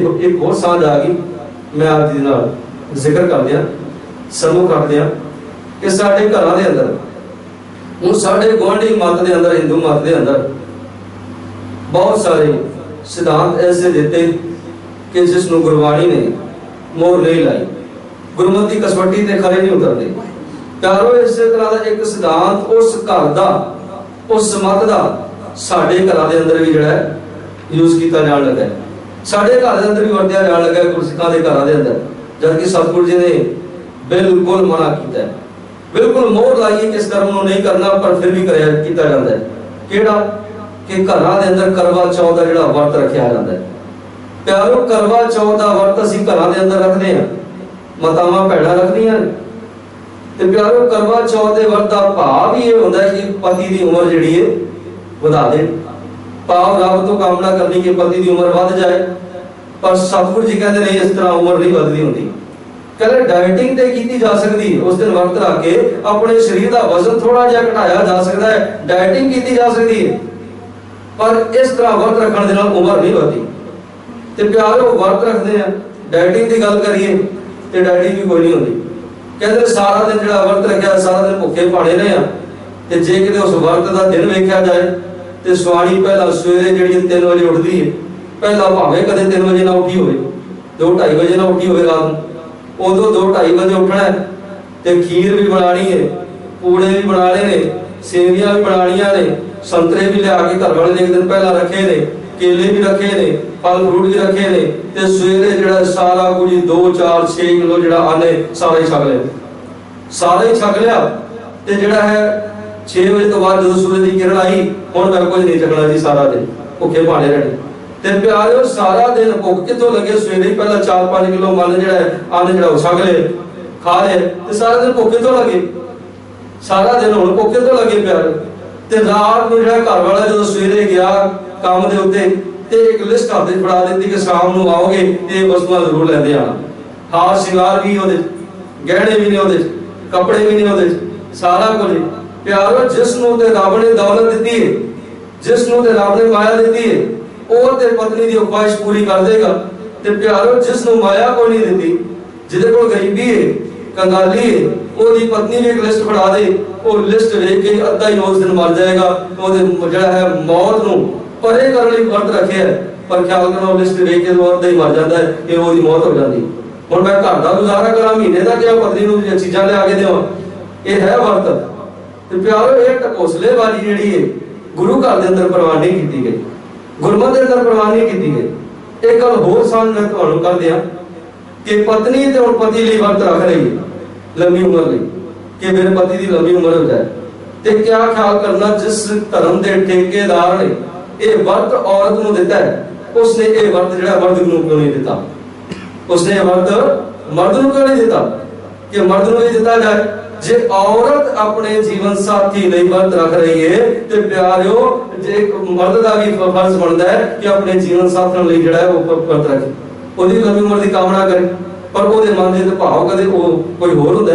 ਇੱਕ ਹੋਰ ਸਾਂਝ ਆ ਗਈ, ਮੈਂ ਆਪ ਜੀ ਨਾਲ ਜ਼ਿਕਰ ਕਰਦੇ ਆ ਸਮੂਹ ਕਰਦੇ ਆ ਕਿ ਸਾਡੇ ਘਰਾਂ ਦੇ ਅੰਦਰ, ਹੁਣ ਸਾਡੇ ਗੁਆਂਢੀ ਮਤ ਦੇ ਅੰਦਰ, ਹਿੰਦੂ ਮਤ ਦੇ ਅੰਦਰ ਬਹੁਤ ਸਾਰੇ ਸਿਧਾਂਤ ਐਸੇ ਦਿੱਤੇ ਕਿ ਜਿਸ ਨੂੰ ਗੁਰਬਾਣੀ ਨੇ ਮੋਹਰ ਨਹੀਂ ਲਾਈ ਗੁਰਮਤਿ ਦੀ ਕਸਵੱਟੀ ਤੇ ਖਰੇ ਨਹੀਂ ਉਤਰਦੇ ਪਿਆਰੋ, ਇਸੇ ਤਰ੍ਹਾਂ ਦਾ ਇੱਕ ਸਿਧਾਂਤ ਉਸ ਘਰ ਦਾ, ਉਸ ਮਤ ਦਾ ਸਾਡੇ ਘਰਾਂ ਦੇ ਅੰਦਰ ਵੀ ਜਿਹੜਾ ਯੂਜ਼ ਕੀਤਾ ਜਾਣ ਲੱਗਾ ਹੈ। ਸਾਡੇ ਘਰ ਦੇ ਅੰਦਰ ਵੀ ਵਰਤਿਆ ਜਾਣ ਲੱਗਾ ਹੈ ਗੁਰਸਿੱਖਾਂ ਦੇ ਘਰਾਂ ਦੇ ਅੰਦਰ, ਜਦ ਕਿ ਸਤਿਗੁਰੂ ਜੀ ਨੇ ਬਿਲਕੁਲ ਮਨਾ ਕੀਤਾ ਹੈ। ਬਿਲਕੁਲ ਮੋਹਰ ਲਾਈ ਕਿ ਇਸ ਕਰਮ ਨੂੰ ਨਹੀਂ ਕਰਨਾ, ਪਰ ਫਿਰ ਵੀ ਕਰਿਆ ਕੀਤਾ ਜਾਂਦਾ ਹੈ। ਕਿਹੜਾ? ਕਿ ਘਰਾਂ ਦੇ ਅੰਦਰ ਕਰਵਾ ਚੌਥ ਦਾ ਜਿਹੜਾ ਵਰਤ ਰੱਖਿਆ ਜਾਂਦਾ ਹੈ। ਪਿਆਰੋ, ਕਰਵਾ ਚੌਥ ਦਾ ਵਰਤ ਅਸੀਂ ਘਰਾਂ ਦੇ ਅੰਦਰ ਰੱਖਦੇ ਹਾਂ। ਮਤਾਵਾਂ, ਭੈਣਾਂ ਰੱਖਦੀਆਂ ਨੇ। ਤੇ ਪਿਆਰੋ, ਕਰਵਾ ਚੌਥ ਦੇ ਵਰਤ ਦਾ ਭਾਵ ਹੀ ਇਹ ਹੁੰਦਾ ਕਿ ਪਤੀ ਦੀ ਉਮਰ ਜਿਹੜੀ ਹੈ ਵਧਾ ਦੇਣ। ਭਾਵ ਰੱਬ ਤੋਂ ਕਾਮਨਾ ਕਰਨੀ ਕਿ ਪਤੀ ਦੀ ਉਮਰ ਵੱਧ ਜਾਏ, ਪਰ ਸਤਿਗੁਰੂ ਜੀ ਕਹਿੰਦੇ ਨਹੀਂ ਇਸ ਤਰ੍ਹਾਂ ਉਮਰ ਨਹੀਂ ਵੱਧਦੀ ਹੁੰਦੀ। ਕਹਿੰਦੇ ਡਾਈਟਿੰਗ ਤੇ ਕੀਤੀ ਜਾ ਸਕਦੀ, ਉਸ ਦਿਨ ਵਰਤ ਰੱਖ ਕੇ ਆਪਣੇ ਸਰੀਰ ਦਾ ਵਜ਼ਨ ਥੋੜਾ ਜਿਹਾ ਘਟਾਇਆ ਜਾ ਸਕਦਾ ਹੈ ਡਾਈਟਿੰਗ ਕੀਤੀ ਜਾ ਸਕਦੀ ਹੈ। ਪਰ ਇਸ ਤਰ੍ਹਾਂ ਵਰਤ ਰੱਖਣ ਦੇ ਨਾਲ ਉਮਰ ਨਹੀਂ ਵਧਦੀ। ਤੇ ਪਿਆਰੋ, ਵਰਤ ਰੱਖਦੇ ਆ। ਡਾਈਟਿੰਗ ਦੀ ਗੱਲ ਕਰੀਏ, ਤੇ ਡਾਈਟਿੰਗ ਵੀ ਕੋਈ ਨਹੀਂ ਹੁੰਦੀ। ਕਹਿੰਦੇ ਸਾਰਾ ਦਿਨ ਜਿਹੜਾ ਵਰਤ ਰੱਖਿਆ, ਸਾਰਾ ਦਿਨ ਭੁੱਖੇ ਭਾਣੇ ਰਹੇ ਆ। ਤੇ ਜੇ ਕਿਤੇ ਉਸ ਵਰਤ ਦਾ ਦਿਨ ਵੇਖਿਆ ਜਾਏ ਤੇ ਸਵਾਣੀ ਪਹਿਲਾਂ ਸਵੇਰੇ ਜਿਹੜੀ 3 ਵਜੇ ਉੱਠਦੀ ਹੈ ਪਹਿਲਾਂ ਭਾਵੇਂ ਕਦੇ 3 ਵਜੇ ਨਾ ਉੱਠੀ ਹੋਵੇ 2:30 ਵਜੇ ਨਾ ਉੱਠੀ ਹੋਵੇ ਰਾਤ ਨੂੰ। ਉਦੋਂ 2:30 ਵਜੇ ਉੱਠਣਾ ਹੈ ਤੇ ਖੀਰ ਵੀ ਬਣਾਣੀ ਹੈ ਪੂੜੇ ਵੀ ਬਣਾਣੇ ਨੇ, ਸੇਵੀਆਂ ਵੀ ਬਣਾਣੀਆਂ ਨੇ, ਸੰਤਰੇ ਵੀ ਲਿਆ ਕੇ ਘਰ ਵਾਲੇ ਨੇ ਇੱਕ ਦਿਨ ਪਹਿਲਾਂ ਰੱਖੇ ਨੇ, ਕੇਲੇ ਵੀ ਰੱਖੇ ਨੇ, ਫਲ ਫਰੂਟ ਵੀ ਰੱਖੇ ਨੇ ਤੇ ਸਵੇਰੇ ਜਿਹੜਾ ਸਾਰਾ ਕੁਝ 2 4 6 ਕਿਲੋ ਜਿਹੜਾ ਆਨੇ ਸਾਰੇ ਛਕ ਲਿਆ। ਸਾਰਾ ਹੀ ਛਕ ਲਿਆ ਤੇ ਜਿਹੜਾ ਹੈ 6 ਵਜੇ ਤੋਂ ਬਾਅਦ ਜਦੋਂ ਸੂਰਜ ਦੀ ਕਿਰਨ ਆਈ ਹੁਣ ਮੈਂ ਕੁਝ ਨਹੀਂ ਛਕਣਾ ਜੀ ਸਾਰਾ ਦਿਨ ਭੁੱਖੇ ਭਾਣੇ ਰਹਿਣੇ। ਤੇ ਪਿਆਰਿਓ ਸਾਰਾ ਦਿਨ ਭੁੱਖ ਕਿੱਥੋਂ ਲੱਗੇ? ਸਵੇਰੇ ਪਹਿਲਾਂ 4-5 ਕਿਲੋ ਮਨ ਜਿਹੜਾ ਆਨੇ ਜਿਹੜਾ ਉਹ ਲਏ ਖਾ ਲਏ ਤੇ ਸਾਰਾ ਦਿਨ ਭੁੱਖ ਕਿੱਥੋਂ ਲੱਗੇ? ਸਾਰਾ ਦਿਨ ਹੁਣ ਭੁੱਖ ਕਿੱਥੋਂ ਲੱਗੇ ਪਿਆਰਿਓ? ਤੇ ਰਾਤ ਨੂੰ ਜਿਹੜਾ ਘਰ ਵਾਲਾ ਜਦੋਂ ਸਵੇਰੇ ਗਿਆ ਕੰਮ ਦੇ ਉੱਤੇ ਤੇ ਇੱਕ ਲਿਸਟ ਹੱਥ 'ਚ ਫੜਾ ਦਿੱਤੀ ਕਿ ਸ਼ਾਮ ਨੂੰ ਆਓਗੇ ਇਹ ਵਸਤੂਆਂ ਜ਼ਰੂਰ ਲੈਂਦੇ ਆਣਾ। ਹਾਰ ਸ਼ਿੰਗਾਰ ਵੀ ਉਹਦੇ ਗਹਿਣੇ ਵੀ ਨੇ ਉਹਦੇ 'ਚ, ਕੱਪੜੇ ਵੀ ਨੇ ਉਹਦੇ 'ਚ, ਸਾਰਾ ਕੁਝ। ਪਿਆਰੋ, ਜਿਸ ਨੂੰ ਤੇ ਰੱਬ ਨੇ ਦੌਲਤ ਦਿੱਤੀ ਹੈ ਜਿਸ ਨੂੰ ਤੇ ਰੱਬ ਨੇ ਮਾਇਆ ਦਿੱਤੀ ਹੈ ਉਹ ਤੇ ਪਤਨੀ ਦੀ ਖੁਆਇਸ਼ ਪੂਰੀ ਕਰ ਦੇਗਾ। ਤੇ ਪਿਆਰੋ, ਜਿਸ ਨੂੰ ਮਾਇਆ ਕੋਈ ਨਹੀਂ ਦਿੱਤੀ, ਜਿਹਦੇ ਕੋਲ ਗਰੀਬੀ ਹੈ ਕੰਗਾਲੀ ਹੈ ਉਹਦੀ ਪਤਨੀ ਵੀ ਇੱਕ ਲਿਸਟ ਫੜਾ ਦੇ, ਉਹ ਲਿਸਟ ਵੇਖ ਕੇ ਅੱਧਾ ਹੀ ਉਸ ਦਿਨ ਮਰ ਜਾਏਗਾ। ਉਹਦੇ ਜਿਹੜਾ ਹੈ ਮੌਤ ਨੂੰ ਪਰੇ ਕਰਨ ਲਈ ਵਰਤ ਰੱਖਿਆ ਪਰ ਖਿਆਲ ਕਰੋ ਲਿਸਟ ਵੇਖ ਕੇ ਉਹ ਅੱਧਾ ਹੀ ਮਰ ਜਾਂਦਾ ਹੈ ਕਿ ਉਹਦੀ ਮੌਤ ਹੋ ਜਾਂਦੀ। ਹੁਣ ਮੈਂ ਘਰ ਦਾ ਗੁਜ਼ਾਰਾ ਕਰਾਂ, ਮਹੀਨੇ ਦਾ ਕਿ ਪਤਨੀ ਨੂੰ ਚੀਜ਼ਾਂ ਲਿਆ ਕੇ ਦੇਵਾਂ ਇਹ ਹੈ ਵਰਤ। ਤੇ ਪਿਆਰੋ, ਇਹ ਟਕੋਸਲੇ ਵਾਲੀ ਜਿਹੜੀ ਹੈ ਗੁਰੂ ਘਰ ਦੇ ਅੰਦਰ ਪ੍ਰਵਾਨ ਕੀਤੀ ਗਈ। ਗੁਰਮਤਿ ਦੇ ਅੰਦਰ ਪ੍ਰਵਾਨ ਕੀਤੀ ਗਈ। ਇੱਕ ਗੱਲ ਹੋਰ ਸਾਂਝ ਤੁਹਾਨੂੰ ਕਰ ਦਿਆਂ ਕਿ ਪਤਨੀ ਤੇ ਹੁਣ ਪਤੀ ਲਈ ਵਰਤ ਰੱਖ ਰਹੀ ਲੰਮੀ ਉਮਰ ਲਈ, ਕਿ ਮੇਰੇ ਪਤੀ ਦੀ ਲੰਮੀ ਉਮਰ ਹੋ ਜਾਏ। ਤੇ ਕਿਆ ਖਿਆਲ ਕਰਨਾ, ਜਿਸ ਧਰਮ ਦੇ ਠੇਕੇਦਾਰ ਨੇ ਇਹ ਵਰਤ ਔਰਤ ਨੂੰ ਦਿੱਤਾ ਹੈ, ਉਸਨੇ ਇਹ ਵਰਤ ਜਿਹੜਾ ਮਰਦ ਨੂੰ ਕਿਉਂ ਨਹੀਂ ਦਿੱਤਾ? ਉਸਨੇ ਇਹ ਵਰਤ ਮਰਦ ਨੂੰ ਕਿਉਂ ਨਹੀਂ ਦਿੱਤਾ? ਕਿ ਮਰਦ ਨੂੰ ਵੀ ਦਿੱਤਾ ਜਾਏ? ਜੇ ਔਰਤ ਆਪਣੇ ਜੀਵਨ ਸਾਥੀ ਲਈ ਵਰਤ ਰੱਖ ਰਹੀ ਹੈ ਤੇ ਪਿਆਰਿਓ, ਜੇ ਇੱਕ ਮਰਦ ਦਾ ਵੀ ਫਰਜ਼ ਬਣਦਾ ਹੈ ਕਿ ਆਪਣੇ ਜੀਵਨ ਸਾਥਣ ਲਈ ਜਿਹੜਾ ਹੈ ਉਹ ਵਰਤ ਰੱਖੇ। ਉਹਦੀ ਲੰਬੀ ਉਮਰ ਦੀ ਕਾਮਨਾ ਕਰੇ, ਪਰ ਉਹਦੇ ਮਨ ਦੇ ਭਾਵ ਕਦੇ ਉਹ ਕੋਈ ਹੋਰ ਹੁੰਦਾ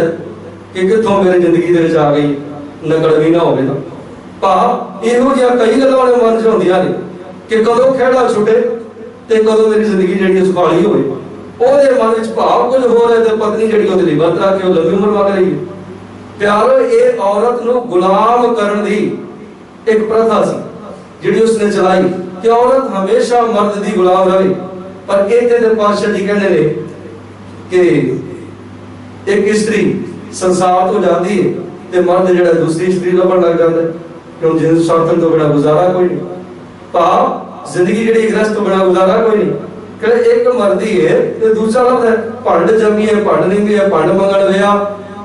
ਕਿ ਕਿੱਥੋਂ ਮੇਰੀ ਜ਼ਿੰਦਗੀ ਦੇ ਵਿੱਚ ਆ ਗਈ, ਨਕਲ ਵੀ ਨਾ ਹੋਵੇ ਤਾਂ ਭਾਵ ਇਹੋ ਜਿਹਾ ਕਈ ਗੱਲਾਂ ਵਾਲੇ ਮਨ 'ਚ ਹੁੰਦੀਆਂ ਨੇ ਕਿ ਕਦੋਂ ਖੇੜਾ ਛੁੱਟੇ ਤੇ ਕਦੋਂ ਮੇਰੀ ਜ਼ਿੰਦਗੀ ਜਿਹੜੀ ਸੁਖਾਲੀ ਹੋਵੇ। ਉਹਦੇ ਮਨ ਵਿੱਚ ਭਾਵ ਕੁਝ ਹੋਰ ਹੈ ਤੇ ਪਤਨੀ ਜਿਹੜੀ ਉਹਦੇ ਲਈ ਵਰਤ ਰੱਖੇ, ਉਹ ਲੰਮੀ ਉਮਰ ਮੰਗ ਰਹੀ ਹੈ। ਪਿਆਰੋ, ਇਹ ਔਰਤ ਨੂੰ ਗੁਲਾਮ ਕਰਨ ਦੀ ਇੱਕ ਪ੍ਰਥਾ ਸੀ, ਜਿਹੜੀ ਉਸਨੇ ਚਲਾਈ। ਕਿ ਔਰਤ ਹਮੇਸ਼ਾ ਮਰਦ ਦੀ ਗੁਲਾਮ ਰਹੇ। ਪਰ ਇੱਥੇ ਦੇ ਪਾਤਸ਼ਾਹ ਜੀ ਕਹਿੰਦੇ ਨੇ ਕਿ ਇੱਕ ਇਸਤਰੀ ਸੰਸਾਰ ਤੋਂ ਜਾਂਦੀ ਹੈ ਤੇ ਮਰਦ ਜਿਹੜਾ ਦੂਸਰੀ ਇਸਤਰੀ ਲੱਭਣ ਲੱਗ ਜਾਂਦਾ ਕਿਉਂ ਜਿੰਸ ਸਾਥਨ ਤੋਂ ਬਿਨਾ ਗੁਜ਼ਾਰਾ ਕੋਈ ਨਹੀਂ। ਭਾਵ ਜ਼ਿੰਦਗੀ ਜਿਹੜੀ ਗ੍ਰਸਤ ਤੋਂ ਬਿਨਾ ਗੁਜ਼ਾਰਾ ਕੋਈ ਨਹੀਂ। ਕਿ ਇੱਕ ਮਰਦੀ ਹੈ ਤੇ ਦੂਸਰਾ ਲੱਭਦਾ ਭੰਡ ਜੰਮੀ ਹੈ, ਭੰਡ ਨਹੀਂ ਹੈ ਭੰਡ ਮੰਗਣ ਵਿਆ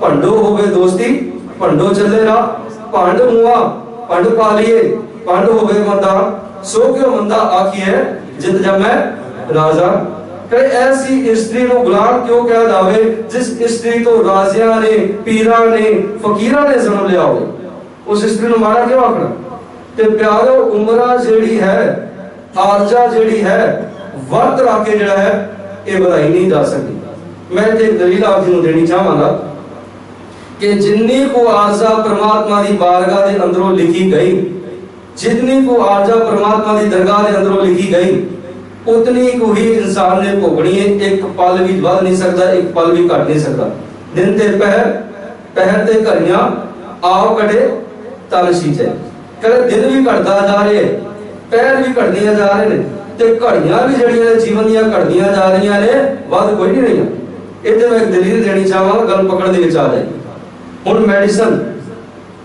ਭੰਡੋ ਹੋਵੇ ਦੋਸਤੀ, ਭੰਡੋ ਚੱਲੇ ਰਾ ਭੰਡ ਮੂਆ ਭੰਡ ਪਾ ਲਈਏ, ਭੰਡ ਹੋਵੇ ਬੰਦਾ। ਸੋ ਕਿਉ ਮੰਦਾ ਆਖੀਏ ਜਿਤ ਜਮੈ ਰਾਜਾ। ਕਿ ਐਸੀ ਇਸਤਰੀ ਨੂੰ ਗੁਲਾਮ ਕਿਉਂ ਕਿਹਾ ਜਾਵੇ, ਜਿਸ ਇਸਤਰੀ ਤੋਂ ਰਾਜਿਆਂ ਨੇ, ਪੀਰਾਂ ਨੇ, ਫਕੀਰਾਂ ਨੇ ਜਨਮ ਲਿਆ ਹੋਵੇ? ਉਸ ਇਸਤਰੀ ਨੂੰ ਮਾਰਾ ਕਿਉਂ ਆਖਣਾ? ਤੇ ਪਿਆਰੋ, ਉਮਰਾ ਜਿਹੜੀ ਹੈ, ਆਰਜਾ ਜਿਹੜੀ ਹੈ, ਵਰਤ ਰੱਖ ਕੇ ਜਿਹੜਾ ਹੈ, ਇਹ ਵਧਾਈ ਨਹੀਂ ਜਾ ਸਕਦੀ। ਮੈਂ ਤੇ ਇੱਕ ਦਲੀਲ ਆਪ ਜੀ ਨੂੰ ਦੇਣੀ ਚਾਹਾਂਗਾ। ਕਿ ਜਿੰਨੀ ਕੋ ਆਰਜ਼ਾ ਪ੍ਰਮਾਤਮਾ ਦੀ ਬਾਰਗਾਹ ਦੇ ਅੰਦਰੋਂ ਲਿਖੀ ਗਈ, ਜਿੰਨੀ ਕੋ ਆਰਜ਼ਾ ਪ੍ਰਮਾਤਮਾ ਦੀ ਦਰਗਾਹ ਦੇ ਅੰਦਰੋਂ ਲਿਖੀ ਗਈ, ਉਤਨੀ ਕੁ ਹੀ ਇਨਸਾਨ ਨੇ ਭੋਗਣੀ ਹੈ ਇੱਕ ਪਲ ਵੀ ਵੱਧ ਨਹੀਂ ਸਕਦਾ, ਇੱਕ ਪਲ ਵੀ ਘਟ ਨਹੀਂ ਸਕਦਾ। ਦਿਨ ਤੇ ਪਹਿਰ ਪਹਿਰ ਤੇ ਘੜੀਆਂ, ਆਓ ਕਟੇ, ਤਨ ਸੀਚੇ ਕਹਿੰਦੇ ਦਿਨ ਵੀ ਘਟਦਾ ਜਾ ਰਹੇ ਪਹਿਰ ਵੀ ਘਟਦੀਆਂ ਜਾ ਰਹੇ ਨੇ, ਤੇ ਘੜੀਆਂ ਵੀ ਜਿਹੜੀਆਂ ਜੀਵਨ ਦੀਆਂ ਘਟਦੀਆਂ ਜਾ ਰਹੀਆਂ ਨੇ, ਵੱਧ ਕੋਈ ਨਹੀਂ ਰਹੀਆਂ। ਇਹਦੇ ਮੈਂ ਇੱਕ ਦਲੀਲ ਦੇਣੀ ਚਾਹਾਂਗਾ, ਗੱਲ ਪਕੜ ਦੇ ਵਿੱਚ ਆ ਜਾਏ ਹੁਣ ਮੈਡੀਸਨ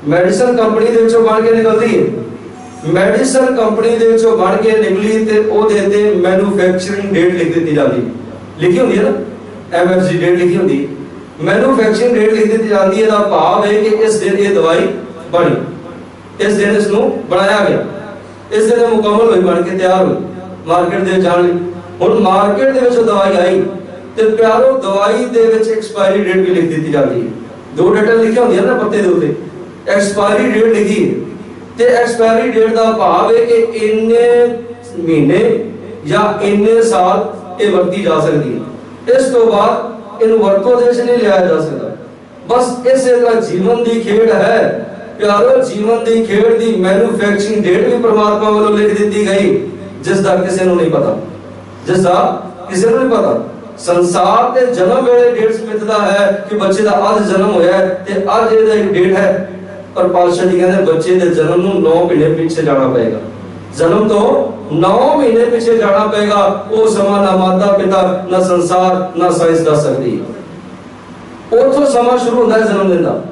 ਮੈਡੀਸਨ ਕੰਪਨੀ ਦੇ ਵਿੱਚੋਂ ਬਣ ਕੇ ਨਿਕਲਦੀ ਹੈ ਮੈਡੀਸਨ ਕੰਪਨੀ ਦੇ ਵਿੱਚੋਂ ਬਣ ਕੇ ਨਿਕਲੀ ਤੇ ਉਹਦੇ ਤੇ ਮੈਨੂਫੈਕਚਰਿੰਗ ਡੇਟ ਲਿਖ ਦਿੱਤੀ ਜਾਂਦੀ। ਲਿਖੀ ਹੁੰਦੀ ਹੈ ਨਾ? ਐਮਐਫਜੀ ਡੇਟ ਲਿਖੀ ਹੁੰਦੀ। ਮੈਨੂਫੈਕਚਰਿੰਗ ਡੇਟ ਲਿਖ ਦਿੱਤੀ ਜਾਂਦੀ ਹੈ ਦਾ ਭਾਵ ਹੈ ਕਿ ਇਸ ਦਿਨ ਇਹ ਦਵਾਈ ਬਣੀ। ਇਸ ਦਿਨ ਇਸ ਨੂੰ ਬਣਾਇਆ ਗਿਆ। ਇਸ ਦਿਨ ਇਹ ਮੁਕੰਮਲ ਹੋਈ, ਬਣ ਕੇ ਤਿਆਰ ਹੋਈ। ਮਾਰਕੀਟ ਦੇ ਜਾਣ ਲਈ। ਹੁਣ ਮਾਰਕੀਟ ਦੇ ਵਿੱਚ ਉਹ ਦਵਾਈ ਆਈ ਤੇ ਪਿਆਰੋ ਦਵਾਈ ਦੇ ਵਿੱਚ ਐਕਸਪਾਇਰੀ ਡੇਟ ਵੀ ਲਿਖ ਦਿੱਤੀ ਜਾਂਦੀ ਹੈ ਦੋ ਡੇਟਾਂ ਲਿਖੀਆਂ ਹੁੰਦੀਆਂ ਨਾ ਪੱਤੇ ਦੇ ਉੱਤੇ। ਐਕਸਪਾਇਰੀ ਡੇਟ ਲਿਖੀ ਹੈ। ਤੇ ਐਕਸਪਾਇਰੀ ਡੇਟ ਦਾ ਭਾਵ ਹੈ ਕਿ ਇੰਨੇ ਮਹੀਨੇ ਜਾਂ ਇੰਨੇ ਸਾਲ ਇਹ ਵਰਤੀ ਜਾ ਸਕਦੀ ਹੈ। ਇਸ ਤੋਂ ਬਾਅਦ ਇਹਨੂੰ ਵਰਤੋਂ ਦੇ ਵਿੱਚ ਨਹੀਂ ਲਿਆ ਜਾ ਸਕਦਾ। ਬਸ ਇਸੇ ਤਰ੍ਹਾਂ ਜੀਵਨ ਦੀ ਖੇਡ ਹੈ। ਪਿਆਰੋ, ਜੀਵਨ ਦੀ ਖੇਡ ਦੀ ਮੈਨੂਫੈਕਚਰਿੰਗ ਡੇਟ ਵੀ ਪ੍ਰਮਾਤਮਾ ਵੱਲੋਂ ਲਿਖ ਦਿੱਤੀ ਗਈ। ਜਿਸ ਦਾ ਕਿਸੇ ਨੂੰ ਨਹੀਂ ਪਤਾ। ਜਿਸ ਦਾ ਕਿਸੇ ਨੂੰ ਨਹੀਂ ਪਤਾ। ਸੰਸਾਰ ਦੇ ਜਨਮ ਵੇਲੇ ਡੇਟ ਮਿੱਥਦਾ ਹੈ ਕਿ ਬੱਚੇ ਦਾ ਅੱਜ ਜਨਮ ਹੋਇਆ ਹੈ ਤੇ ਅੱਜ ਇਹਦਾ ਇੱਕ ਡੇਟ ਹੈ। ਪਰ ਪਾਤਸ਼ਾਹ ਜੀ ਕਹਿੰਦੇ ਬੱਚੇ ਦੇ ਜਨਮ ਨੂੰ 9 ਮਹੀਨੇ ਪਿੱਛੇ ਜਾਣਾ ਪਏਗਾ। ਜਨਮ ਤੋਂ 9 ਮਹੀਨੇ ਪਿੱਛੇ ਜਾਣਾ ਪਏਗਾ। ਉਹ ਸਮਾਂ ਨਾ ਮਾਤਾ ਪਿਤਾ, ਨਾ ਸੰਸਾਰ, ਨਾ ਸਾਇੰਸ ਦੱਸ ਸਕਦੀ। ਉਥੋਂ ਸਮਾਂ ਸ਼ੁਰੂ ਹੁੰਦਾ ਹੈ ਜਨਮ ਦਿਨ ਦਾ।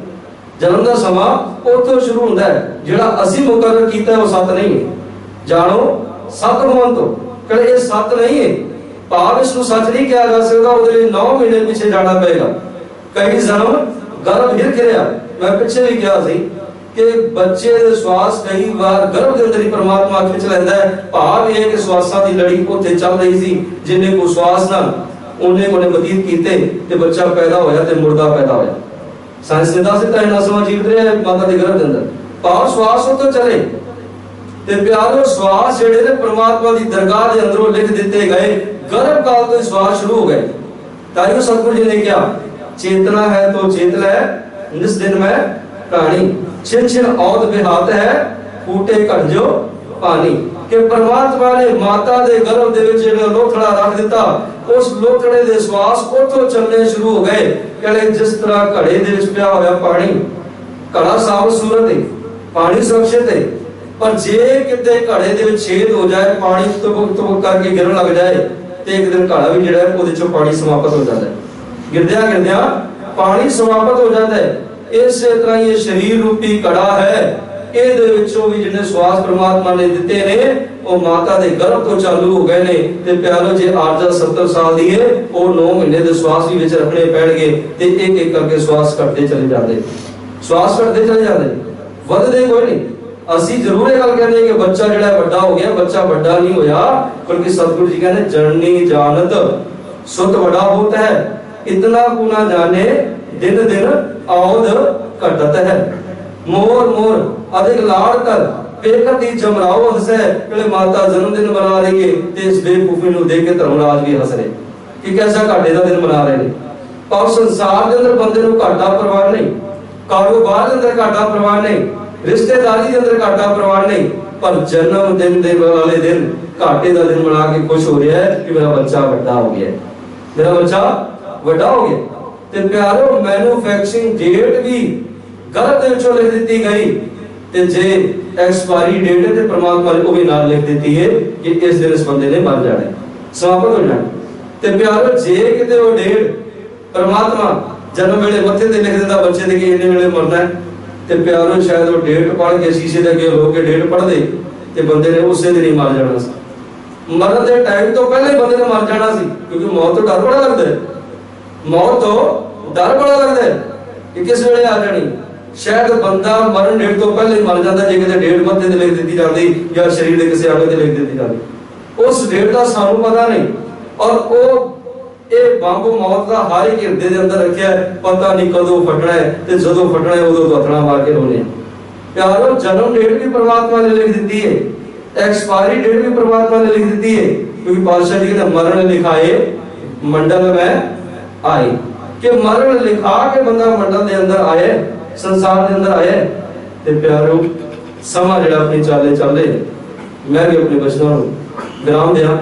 ਜਨਮ ਦਾ ਸਮਾਂ ਉਥੋਂ ਸ਼ੁਰੂ ਹੁੰਦਾ ਹੈ। ਜਿਹੜਾ ਅਸੀਂ ਮੁਕਰਰ ਕੀਤਾ ਉਹ ਸੱਤ ਨਹੀਂ ਹੈ। ਜਾਣੋ, ਸੱਤ ਹੋਣ ਤੋਂ। ਕਹਿੰਦੇ ਇਹ ਸੱਤ ਨਹੀਂ ਹੈ। ਭਾਵ ਇਸ ਨੂੰ ਸੱਚ ਨਹੀਂ ਕਿਹਾ ਜਾ ਸਕਦਾ, ਉਹਦੇ ਲਈ 9 ਮਹੀਨੇ ਪਿੱਛੇ ਜਾਣਾ ਪਏਗਾ। ਕਈ ਜਨਮ ਗਰਭ ਹਿਰ ਗਿਰਿਆ ਮੈਂ ਪਿੱਛੇ ਵੀ ਕਿਹਾ ਸੀ ਕਿ ਬੱਚੇ ਦੇ ਸਵਾਸ ਕਈ ਵਾਰ ਗਰਭ ਦੇ ਅੰਦਰ ਹੀ ਪ੍ਰਮਾਤਮਾ ਖਿੱਚ ਲੈਂਦਾ ਹੈ। ਭਾਵ ਇਹ ਕਿ ਸਵਾਸਾਂ ਦੀ ਲੜੀ ਉੱਥੇ ਚੱਲ ਰਹੀ ਸੀ, ਜਿੰਨੇ ਕੋ ਸਵਾਸ ਨਾਲ ਉਹਨੇ ਕੋਨੇ ਬਤੀਤ ਕੀਤੇ ਤੇ ਬੱਚਾ ਪੈਦਾ ਹੋਇਆ ਤੇ ਮੁਰਦਾ ਪੈਦਾ ਹੋਇਆ। ਸਾਇੰਸ ਨੇ ਦੱਸ ਦਿੱਤਾ, ਇਹਨਾਂ ਸਮਾਂ ਜੀਵਤ ਰਿਹਾ ਹੈ ਮਾਤਾ ਦੇ ਗਰਭ ਦੇ ਅੰਦਰ। ਭਾਵ ਸਵਾਸ ਉਹ ਚਲੇ। ਤੇ ਪਿਆਰੋ ਸਵਾਸ ਜਿਹੜੇ ਨੇ ਪ੍ਰਮਾਤਮਾ ਦੀ ਦਰਗਾਹ ਦੇ ਅੰਦਰੋਂ ਲਿਖ ਦਿੱਤੇ ਗਏ। ਗਰਭ ਕਾਲ ਤੋਂ ਹੀ ਸਵਾਸ ਸ਼ੁਰੂ ਹੋ ਗਏ। ਤਾਈਓ ਸਤਿਗੁਰੂ ਜੀ ਨੇ ਕਿਹਾ, ਚੇਤਨਾ ਹੈ ਤੋ ਚੇਤ ਲੈ ਨਿਸ ਦਿਨ ਮੈਂ ਕਹਾਣੀ ਛਿਨ ਛਿਨ ਔਦ ਬਿਹਾਤ ਹੈ, ਫੂਟੇ ਘਟ ਪਾਣੀ। ਕਿ ਪ੍ਰਮਾਤਮਾ ਨੇ ਮਾਤਾ ਦੇ ਗਰਭ ਦੇ ਵਿੱਚ ਜਿਹੜਾ ਲੋਥੜਾ ਰੱਖ ਦਿੱਤਾ, ਉਸ ਲੋਥੜੇ ਦੇ ਸਵਾਸ ਉਥੋਂ ਚੱਲਣੇ ਸ਼ੁਰੂ ਹੋ ਗਏ। ਕਹਿੰਦੇ ਜਿਸ ਤਰ੍ਹਾਂ ਘੜੇ ਦੇ ਵਿੱਚ ਪਿਆ ਹੋਇਆ ਪਾਣੀ, ਘੜਾ ਸਾਫ਼ ਸੂਰਤ ਹੈ ਪਾਣੀ ਸੁਰੱਖਿਅਤ ਹੈ ਪਰ ਜੇ ਕਿਤੇ ਘੜੇ ਦੇ ਵਿੱਚ ਛੇਦ ਹੋ ਜਾਏ, ਪਾਣੀ ਤੁਬਕ ਤੁਬਕ ਕਰਕੇ ਗਿਰਨ ਲੱਗ ਜਾਏ ਤੇ ਇੱਕ ਦਿਨ ਘੜਾ ਵੀ ਜਿਹੜਾ ਉਹਦੇ ਚੋਂ ਪਾਣੀ ਸਮਾਪਤ ਹੋ ਜਾਂਦਾ ਹੈ। ਗਿਰਦਿਆਂ ਗਿਰਦਿਆਂ ਪਾਣੀ ਸਮਾਪਤ ਹੋ ਜਾਂਦਾ ਹੈ। ਇਸੇ ਤਰ੍ਹਾਂ ਇਹ ਸਰੀਰ ਰੂਪੀ ਘੜਾ ਹੈ। ਇਹਦੇ ਵਿੱਚੋਂ ਵੀ ਜਿਹਨੇ ਸਵਾਸ ਪ੍ਰਮਾਤਮਾ ਨੇ ਦਿੱਤੇ ਨੇ, ਉਹ ਮਾਤਾ ਦੇ ਗਰਭ ਤੋਂ ਚਾਲੂ ਹੋ ਗਏ ਨੇ। ਤੇ ਪਿਆਰੋ, ਜੇ ਆਰਜਾ 70 ਸਾਲ ਦੀ ਹੈ ਉਹ 9 ਮਹੀਨੇ ਦੇ ਸਵਾਸ ਵੀ ਵਿੱਚ ਰੱਖਣੇ ਪੈਣਗੇ ਤੇ ਇੱਕ ਇੱਕ ਕਰਕੇ ਸਵਾਸ ਘਟਦੇ ਚਲੇ ਜਾਂਦੇ। ਸਵਾਸ ਘਟਦੇ ਚਲੇ ਜਾਂਦੇ। ਵੱਧਦੇ ਕੋਈ ਨਹੀਂ। ਅਸੀਂ ਜ਼ਰੂਰ ਇਹ ਗੱਲ ਕਹਿੰਦੇ ਕਿ ਬੱਚਾ ਜਿਹੜਾ ਵੱਡਾ ਹੋ ਗਿਆ, ਬੱਚਾ ਵੱਡਾ ਨਹੀਂ ਹੋਇਆ ਕਿਉਂਕਿ ਸਤਿਗੁਰੂ ਜੀ ਕਹਿੰਦੇ, ਜਨਨੀ ਜਾਣਤ, ਸੁਤ ਵੱਡਾ ਹੋਤਾ ਹੈ, ਇਤਨਾ ਕੋ ਨਾ ਜਾਣੇ, ਦਿਨ ਦਿਨ ਆਉਦ ਘਟਤ ਹੈ। ਮੋਰ ਮੋਰ, ਅਧਿਕ ਲਾੜ ਕਰ ਪੇਕਰ ਦੀ ਜਮਰਾਓ ਹਸੈ ਕਿ ਮਾਤਾ ਜਨਮ ਦਿਨ ਮਨਾ ਰਹੀ ਹੈ ਤੇ ਇਸ ਬੇਵਕੂਫੀ ਨੂੰ ਦੇਖ ਕੇ ਧਰਮਰਾਜ ਵੀ ਹੱਸ ਰਹੇ। ਕਿ ਕਿਹਦਾ ਘਾਟੇ ਦਾ ਦਿਨ ਮਨਾ ਰਹੇ ਨੇ। ਪਰ ਸੰਸਾਰ ਦੇ ਅੰਦਰ ਬੰਦੇ ਨੂੰ ਘਾਟਾ ਪਰਵਾਹ ਨਹੀਂ, ਕਾਰੋਬਾਰ ਦੇ ਅੰਦਰ ਘਾਟਾ ਪਰਵਾਹ ਨਹੀਂ ਰਿਸ਼ਤੇਦਾਰੀ ਦੇ ਅੰਦਰ ਘਾਟਾ ਪਰਵਾਹ ਨਹੀਂ, ਪਰ ਜਨਮ ਦਿਨ ਦੇ ਵਾਲੇ ਦਿਨ ਘਾਟੇ ਦਾ ਦਿਨ ਮਨਾ ਕੇ ਖੁਸ਼ ਹੋ ਰਿਹਾ ਹੈ ਕਿ ਮੇਰਾ ਬੱਚਾ ਵੱਡਾ ਹੋ ਗਿਆ ਮੇਰਾ ਬੱਚਾ ਵੱਡਾ ਹੋ ਗਿਆ ਤੇ ਪਿਆਰੋ ਮੈਨੂਫੈਕਚਰਿੰਗ ਡੇਟ ਵੀ ਗਲਤ ਦੇ ਵਿੱਚੋਂ ਲਿਖ ਦਿੱਤੀ ਗਈ। ਤੇ ਜੇ ਐਕਸਪਾਇਰੀ ਡੇਟ ਹੈ ਤੇ ਪ੍ਰਮਾਤਮਾ ਨੇ ਉਹ ਵੀ ਨਾਲ ਲਿਖ ਦਿੱਤੀ ਹੈ ਕਿ ਇਸ ਦਿਨ ਇਸ ਬੰਦੇ ਨੇ ਮਰ ਜਾਣਾ ਸਮਾਪਤ ਹੋ ਜਾਣਾ ਤੇ ਪਿਆਰੋ, ਜੇ ਕਿਤੇ ਉਹ ਡੇਟ ਪ੍ਰਮਾਤਮਾ ਜਨਮ ਵੇਲੇ ਮੱਥੇ ਤੇ ਲਿਖ ਦਿੰਦਾ, ਬੱਚੇ ਦੇ ਕਿ ਇੰਨੇ ਵੇਲੇ ਮਰਨਾ ਹੈ ਤੇ ਪਿਆਰੋ ਸ਼ਾਇਦ ਉਹ ਡੇਟ ਪੜ੍ਹ ਕੇ ਸ਼ੀਸ਼ੇ ਦੇ ਅੱਗੇ ਹੋ ਕੇ ਡੇਟ ਪੜ੍ਹਦੇ ਤੇ ਬੰਦੇ ਨੇ ਉਸੇ ਦਿਨ ਹੀ ਮਰ ਜਾਣਾ ਸੀ। ਮਰਨ ਦੇ ਟਾਈਮ ਤੋਂ ਪਹਿਲਾਂ ਹੀ ਬੰਦੇ ਨੇ ਮਰ ਜਾਣਾ ਸੀ, ਕਿਉਂਕਿ ਮੌਤ ਤੋਂ ਡਰ ਬੜਾ ਲੱਗਦਾ ਹੈ। ਮੌਤ ਤੋਂ ਡਰ ਬੜਾ ਲੱਗਦਾ ਹੈ ਕਿ ਕਿਸ ਵੇਲੇ ਆ ਜਾਣੀ। ਸ਼ਾਇਦ ਬੰਦਾ ਮਰਨ ਡੇਟ ਤੋਂ ਪਹਿਲਾਂ ਹੀ ਮਰ ਜਾਂਦਾ, ਜੇ ਕਿਤੇ ਡੇਟ ਮੱਥੇ ਤੇ ਲਿਖ ਦਿੱਤੀ ਜਾਂਦੀ ਜਾਂ ਸਰੀਰ ਦੇ ਕਿਸੇ ਅੰਗ ਤੇ ਲਿਖ ਦਿੱਤੀ ਜਾਂਦੀ। ਉਸ ਡੇਟ ਦਾ ਸਾਨੂੰ ਪਤਾ ਨਹੀਂ, ਔਰ ਉਹ ਇਹ ਬੰਬ ਮੌਤ ਦਾ ਹਰ ਇੱਕ ਹਿਰਦੇ ਦੇ ਅੰਦਰ ਰੱਖਿਆ ਪਤਾ ਨਹੀਂ ਕਦੋਂ ਫਟਣਾ ਹੈ ਤੇ ਜਦੋਂ ਫਟਣਾ ਹੈ ਉਦੋਂ ਦਤਣਾ ਮਾਰ ਕੇ ਰੋਣੇ ਪਿਆਰੋ, ਜਨਮ ਡੇਟ ਵੀ ਪ੍ਰਮਾਤਮਾ ਨੇ ਲਿਖ ਦਿੱਤੀ ਹੈ। ਐਕਸਪਾਇਰੀ ਡੇਟ ਵੀ ਪ੍ਰਮਾਤਮਾ ਨੇ ਲਿਖ ਦਿੱਤੀ ਹੈ। ਕਿਉਂਕਿ ਪਾਤਸ਼ਾਹ ਜੀ ਕਹਿੰਦੇ ਮਰਨ ਲਿਖਾਏ, ਮੰਡਲ ਮੈਂ ਆਏ। ਕਿ ਮਰਨ ਲਿਖਾ ਕੇ ਬੰਦਾ ਮੰਡਲ ਦੇ ਅੰਦਰ ਆਏ, ਸੰਸਾਰ ਦੇ ਅੰਦਰ ਆਏ। ਤੇ ਪਿਆਰੋ, ਸਮਾਂ ਜਿਹੜਾ ਆਪਣੀ ਚਾਲੇ ਚੱਲੇ ਮੈਂ ਵੀ ਆਪਣੇ ਬਚਨਾਂ ਨੂੰ ਵਿਰਾਮ ਦਿਆਂ।